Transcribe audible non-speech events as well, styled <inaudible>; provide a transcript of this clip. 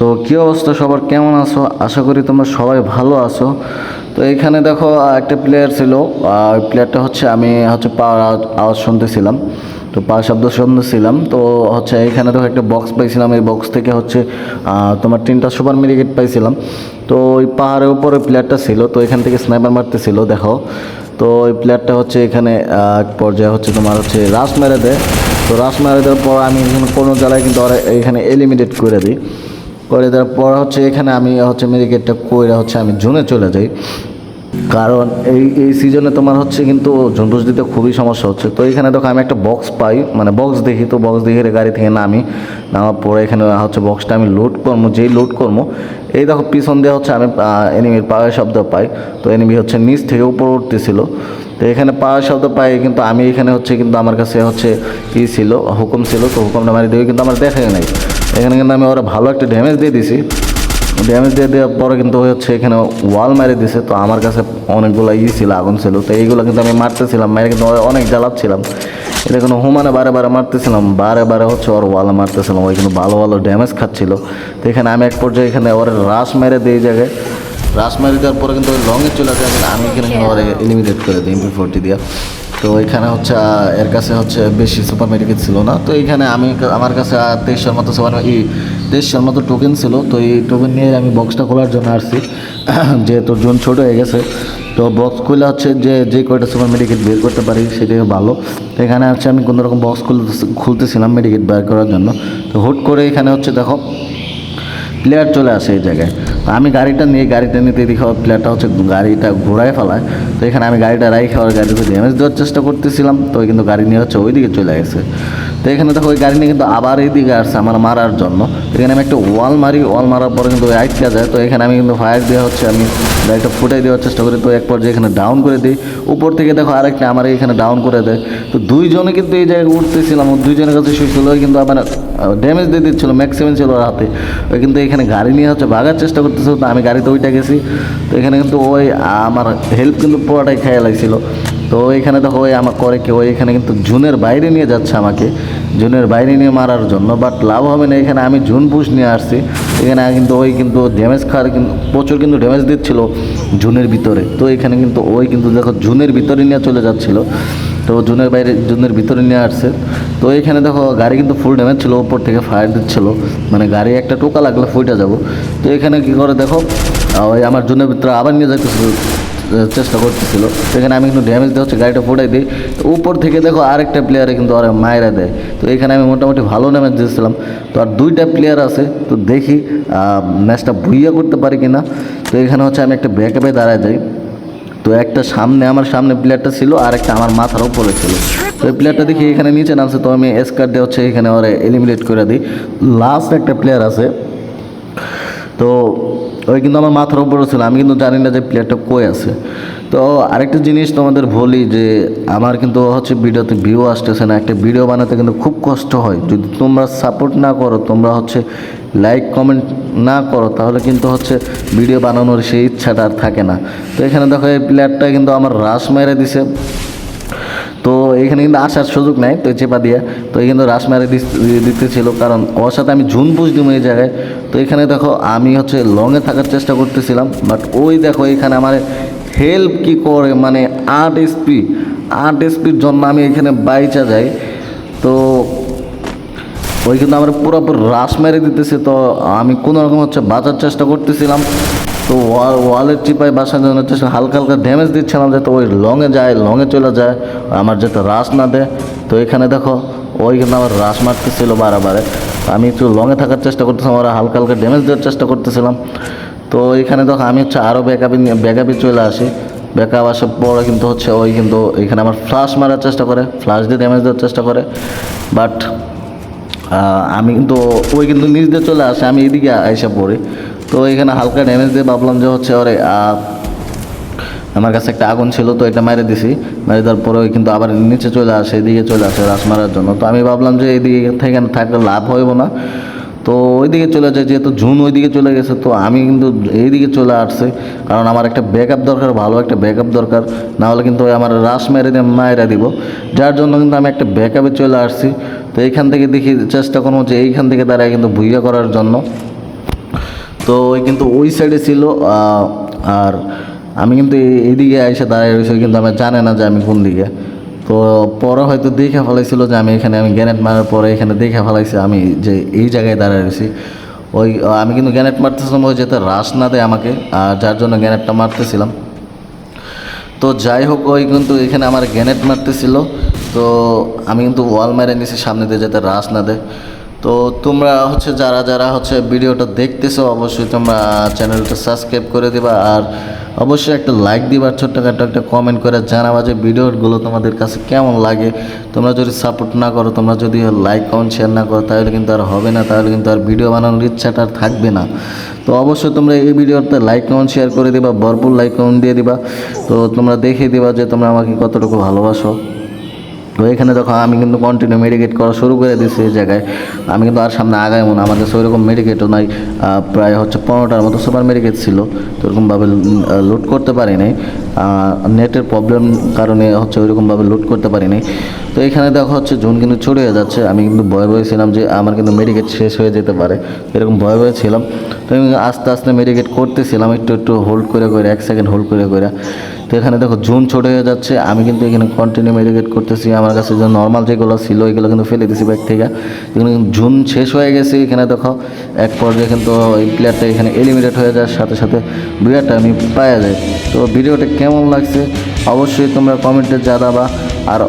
তো কী অবস্থা? সবার কেমন আছো? আশা করি তোমরা সবাই ভালো আছো। তো এখানে দেখো একটা প্লেয়ার ছিল। ওই প্লেয়ারটা হচ্ছে আমি হচ্ছে পাওয়ার আওয়াজ শুনতেছিলাম। তো পাওয়ার শব্দ শুনতেছিলাম। তো হচ্ছে এখানে দেখো একটা বক্স পাইছিলাম। এই বক্স থেকে হচ্ছে তোমার তিনটা সুপার মেডিকেট পাইছিলাম। তো ওই পাহাড়ের উপরে প্লেয়ারটা ছিল। তো এখান থেকে স্নাইপার মারতেছিল, দেখো। তো ওই প্লেয়ারটা হচ্ছে এখানে এক পর্যায়ে হচ্ছে তোমার হচ্ছে রাস মেরে দেয়। তো রাস মেরে দেওয়ার পর আমি কোনো জায়গায় কিন্তু এখানে এলিমিনেট করে দিই। করে দেওয়ার পর হচ্ছে এখানে আমি হচ্ছে মেডিকেটটা কইরা হচ্ছে আমি জুনে চলে যাই। কারণ এই এই সিজনে তোমার হচ্ছে কিন্তু ঝুন্টুস দিতে খুবই সমস্যা হচ্ছে। তো এখানে দেখো আমি একটা বক্স পাই মানে বক্স দেখি, তো বক্স দেখে গাড়ি থেকে নামি, নামার পরে এখানে হচ্ছে বক্সটা আমি লোড করব যেই লোড করব এই দেখো পিছন দিয়ে হচ্ছে আমি এনিমির পাওয়ার শব্দ পাই। তো এনিমি হচ্ছে নিচ থেকে উপর উঠতেছিল। তো এখানে পাওয়ার শব্দ পাই, কিন্তু আমি এখানে হচ্ছে কিন্তু আমার কাছে হচ্ছে ই ছিল, হুকুম ছিল, তো হুকুমটা মারি দিয়ে কিন্তু আমার দেখাই নাই। এখানে কিন্তু আমি ওরা ভালো একটা ড্যামেজ দিয়ে দিছি। ড্যামেজ দিয়ে দেওয়ার পরে কিন্তু হচ্ছে এখানে ওয়াল মেরে দিছে। তো আমার কাছে অনেকগুলো ই ছিল, আগুন ছিল। তো এইগুলো কিন্তু আমি মারতেছিলাম মেরে কিন্তু অনেক জ্বালাচ্ছিলাম। এটা কোনো হুমানে বারে বারে মারতেছিলাম, বারে বারে হচ্ছে ওর ওয়ালে মারতেছিলাম। ওই কিন্তু ভালো ভালো ড্যামেজ খাচ্ছিল। তো এখানে আমি এক পর্যায়ে এখানে ওর রাস মেরে এই জায়গায়। রাস মেরে দেওয়ার পরে কিন্তু ওই লংয়ে চলে কিন্তু আমি এখানে ওরা এলিমিনেট করে দিই এমপি ফোরটি দিয়ে। তো এখানে হচ্ছে এর কাছে হচ্ছে বেশি সুপার মেডিকেট ছিল না। তো এখানে আমি আমার কাছে তেইশশোর মতো সুপার এই তেইশশোর মতো টোকেন ছিল। তো এই টোকেন নিয়ে আমি বক্সটা খোলার জন্য আসছি। <clears throat> যেহেতু জোন ছোট হয়ে গেছে, তো বক্স খুলে হচ্ছে যে যে কয়টা সুপার মেডিকেট বের করতে পারি সেটাই ভালো। তো এখানে হচ্ছে আমি কোনো রকম বক্স খুলতে, খুলতেছিলাম মেডিকেট বের করার জন্য। তো হুট করে এখানে হচ্ছে দেখো প্লেয়ার চলে আসে এই জায়গায়। আমি গাড়িটা নিয়ে, গাড়িটা নিতে দেখি প্লেয়ারটা হচ্ছে গাড়িটা ঘোরায় ফেলায় তো এখানে আমি গাড়িটা রাইখে ওর গাড়িতে ড্যামেজ দেওয়ার চেষ্টা করতেছিলাম, তো কিন্তু গাড়ি নিয়ে হচ্ছে ওইদিকে চলে গেছে। তো এখানে দেখো ওই গাড়ি নিয়ে কিন্তু আবার এইদিকে আসছে আমার মারার জন্য। এখানে আমি একটা ওয়াল মারি, ওয়াল মারার পরে কিন্তু ওই আইটকা যায়। তো এখানে আমি কিন্তু ফায়ার দেওয়া হচ্ছে আমি গাড়িটা ফুটাই দেওয়ার চেষ্টা করি। তো এক পর্যায়ে এখানে ডাউন করে দিই। উপর থেকে দেখো আরেকটা আমার এখানে ডাউন করে দেয়। তো দুইজনে কিন্তু এই জায়গায় উঠতেছিলাম। দুইজনের কাছে শুয়েছিল কিন্তু আমার ড্যামেজ দিয়ে দিচ্ছিল ম্যাক্সিমাম ছিল হাতে। ওই কিন্তু এখানে গাড়ি নিয়ে হচ্ছে ভাগার চেষ্টা করতেছিল তো আমি গাড়িতে ওইটা গেছি। তো এখানে কিন্তু ওই আমার হেল্প কিন্তু পুরোটাই খেয়াল লাগছিল। তো এখানে দেখো, ওই আমার করে কি, ওই এখানে কিন্তু জুনের বাইরে নিয়ে যাচ্ছে আমাকে। জুনের বাইরে নিয়ে মারার জন্য বাট লাভ হবে না, এখানে আমি জুন পুষ নিয়ে আসছি। এখানে কিন্তু ওই কিন্তু ড্যামেজ খাওয়ার কিন্তু, প্রচুর কিন্তু ড্যামেজ দিচ্ছিল জুনের ভিতরে। তো এখানে কিন্তু ওই কিন্তু দেখো, জুনের ভিতরে নিয়ে চলে যাচ্ছিল। তো জুনের বাইরে, জুনের ভিতরে নিয়ে আসছে। তো এখানে দেখো, গাড়ি কিন্তু ফুল ড্যামেজ ছিল উপর থেকে ফায়ার দিচ্ছিল। মানে গাড়ি একটা টোকা লাগলে ফুইটা যাব। তো এখানে কি করে দেখো ওই আমার জুনের ভিতরে আবার নিয়ে যাইতেছিল চেষ্টা করতেছিল। সেখানে আমি কিন্তু ড্যামেজ দিয়ে হচ্ছে, গাড়িটা ফুটাই দিই। উপর থেকে দেখো, আরেকটা প্লেয়ারে কিন্তু আর মায়েরা দেয়। তো এখানে আমি মোটামুটি ভালো ড্যামেজ দিয়েছিলাম। তো আর দুইটা প্লেয়ার আছে, তো দেখি ম্যাচটা ভুইয়া করতে পারি কি না তো এখানে হচ্ছে আমি একটা ব্যাকআপে দাঁড়ায় যাই। তো একটা সামনে, আমার সামনে প্লেয়ারটা ছিল আর একটা আমার মাথার উপরে ছিল। তো এই প্লেয়ারটা দেখি এখানে নিচে নামছে, তো আমি এসকার দিয়ে হচ্ছে এখানে ওরা এলিমিনেট করে দিই। লাস্ট একটা প্লেয়ার আছে। তো ওই কিন্তু আমার মাথার উপরে ছিল। আমি কিন্তু জানি না যে প্লেয়ারটা কই আছে। তো আরেকটা জিনিস তোমাদের বলি যে, আমার কিন্তু হচ্ছে ভিডিওতে ভিউ আসতেছে না। একটা ভিডিও বানাতে কিন্তু খুব কষ্ট হয়। যদি তোমরা সাপোর্ট না করো, তোমরা হচ্ছে লাইক কমেন্ট না করো, তাহলে কিন্তু হচ্ছে ভিডিও বানানোর সেই ইচ্ছাটা আর থাকে না। তো এখানে দেখো এই প্লেয়ারটা কিন্তু আমার রাশ মেরে দিছে। তো এখানে কিন্তু আসার সুযোগ নাই, তো চেপা দিয়ে। তো এই কিন্তু রাস মারে দিতে ছিল কারণ ওর সাথে আমি ঝুন পুষ দিব এই জায়গায়। তো এখানে দেখো, আমি হচ্ছে লংয়ে থাকার চেষ্টা করতেছিলাম বাট ওই দেখো, এখানে আমার হেল্প কি করে মানে আট এসপি আট এসপির জন্য আমি এখানে বাইচা যাই। তো ওই কিন্তু আমার পুরোপুরি রাস মেরে দিতেছে, তো আমি কোনো রকম হচ্ছে বাঁচার চেষ্টা করতেছিলাম। তো ওয়াল ওয়ালের চিপায় বাসার জন্য চেষ্টা হালকা হালকা ড্যামেজ দিচ্ছিলাম, যাতে ওই লংয়ে যায় লংয়ে চলে যায়, আমার যাতে রাস না দেয়। তো এখানে দেখো ওই কিন্তু আমার রাস মারতেছিল বারে আমি একটু লংয়ে থাকার চেষ্টা করতেছিলাম, ওরা হালকা হালকা ড্যামেজ দেওয়ার চেষ্টা করতেছিলাম। তো এখানে দেখো, আমি হচ্ছে আরও ব্যাকআপে ব্যাকআপে চলে আসি। ব্যাকআপ আসার পরে কিন্তু হচ্ছে ওই কিন্তু এখানে আমার ফ্লাশ মারার চেষ্টা করে ফ্লাশ দিয়ে ড্যামেজ দেওয়ার চেষ্টা করে। বাট আমি কিন্তু ওই কিন্তু নিচ দিয়ে চলে আসে, আমি এদিকে আইসা পড়ি। তো এখানে হালকা ড্যামেজ দিয়ে ভাবলাম যে হচ্ছে ওরে আমার কাছে একটা আগুন ছিল, তো এটা মেরে দিছি। মেরে দেওয়ার পরে কিন্তু আবার নিচে চলে আসে, এদিকে চলে আসে রাস মারার জন্য। তো আমি ভাবলাম যে এইদিকে থেকে থাকলে লাভ হইব না। তো ওইদিকে চলে যায় যেহেতু জুন ওইদিকে চলে গেছে, তো আমি কিন্তু এইদিকে চলে আসছে। কারণ আমার একটা ব্যাকআপ দরকার, ভালো একটা ব্যাকআপ দরকার। না হলে কিন্তু ওই আমার রাস মেরে দিয়ে মায়েরা দিব। যার জন্য কিন্তু আমি একটা ব্যাকআপে চলে আসছি। তো এইখান থেকে দেখি চেষ্টা করব যে এইখান থেকে দাঁড়ায় কিন্তু ভুইয়া করার জন্য। তো ওই কিন্তু ওই সাইডে ছিল আর আমি কিন্তু এইদিকে এসে দাঁড়িয়ে রয়েছি, কিন্তু আমি জানে না যে আমি কোন দিকে। তো পরে হয়তো দেখে ফেলাইছিল যে আমি এখানে, আমি গ্যানেট মারার পরে এখানে দেখে ফেলাইছি আমি যে এই জায়গায় দাঁড়িয়ে রয়েছি। ওই, আমি কিন্তু গ্যানেট মারতেছিলাম, ওই যেতে রাশ না দেয় আমাকে, আর যার জন্য গ্যানেটটা মারতেছিলাম। তো যাই হোক, ওই কিন্তু এখানে আমার গ্যানেট মারতেছিল, তো আমি কিন্তু ওয়াল মেরে নিছি সামনে দিয়ে যাতে রাস না দেয়। তো তোমরা হচ্ছে যারা যারা হচ্ছে ভিডিওটা দেখতেছো, অবশ্যই তোমরা চ্যানেলটা সাবস্ক্রাইব করে দিবা আর অবশ্যই একটা লাইক দিবা আর ছোট্টখাটো একটা কমেন্ট করে জানাবা যে ভিডিওগুলো তোমাদের কাছে কেমন লাগে। তোমরা যদি সাপোর্ট না করো, তোমরা যদি লাইক কমেন্ট শেয়ার না করো, তাহলে কিন্তু আর হবে না, তাহলে কিন্তু আর ভিডিও বানানোর ইচ্ছাটা আর থাকবে না। তো অবশ্যই তোমরা এই ভিডিওতে লাইক কমেন্ট শেয়ার করে দিবা, ভরপুর লাইক কমেন্ট দিয়ে দিবা। তো তোমরা দেখিয়ে দিবা যে তোমরা আমাকে কতটুকু ভালোবাসো। তো এখানে দেখো আমি কিন্তু কন্টিনিউ মেডিকেট করা শুরু করে দিয়েছি এই জায়গায়। আমি কিন্তু আর সামনে আগাই মনে আমাদের কাছে ওইরকম মেডিকেটও নাই। প্রায় হচ্ছে পনেরোটার মতো সুপার মেডিকেট ছিল। তো ওরকমভাবে লুট করতে পারি নেটের প্রবলেম কারণে হচ্ছে ওইরকমভাবে লুট করতে পারি তো এখানে দেখা হচ্ছে জুন কিন্তু ছড়িয়ে যাচ্ছে। আমি কিন্তু ভয় ভয় ছিলাম যে আমার কিন্তু মেডিকেট শেষ হয়ে যেতে পারে। এরকম ভয় ভয় ছিলাম। তো আমি আস্তে আস্তে মেডিকেট করতেছিলাম, একটু একটু হোল্ড করে করে, এক সেকেন্ড হোল্ড করে করে। তো এখানে দেখো জুন ছোট হয়ে যাচ্ছে। আমি কিন্তু এখানে কন্টিনিউ মেডিকেট করতেছি। আমার কাছে যে নর্মাল যেগুলো ছিল, এগুলো কিন্তু ফেলে দিছি ব্যাগ থেকে। এখানে জুন শেষ হয়ে গেছে এখানে দেখো। এক পর্যায়ে কিন্তু এই প্লেয়ারটা এখানে এলিমিনেট হয়ে যাওয়ার সাথে সাথে বিরাটটা আমি পাওয়া যায় তো ভিডিওটা কেমন লাগছে? অবশ্যই তোমরা কমেন্টে জানাবা। আর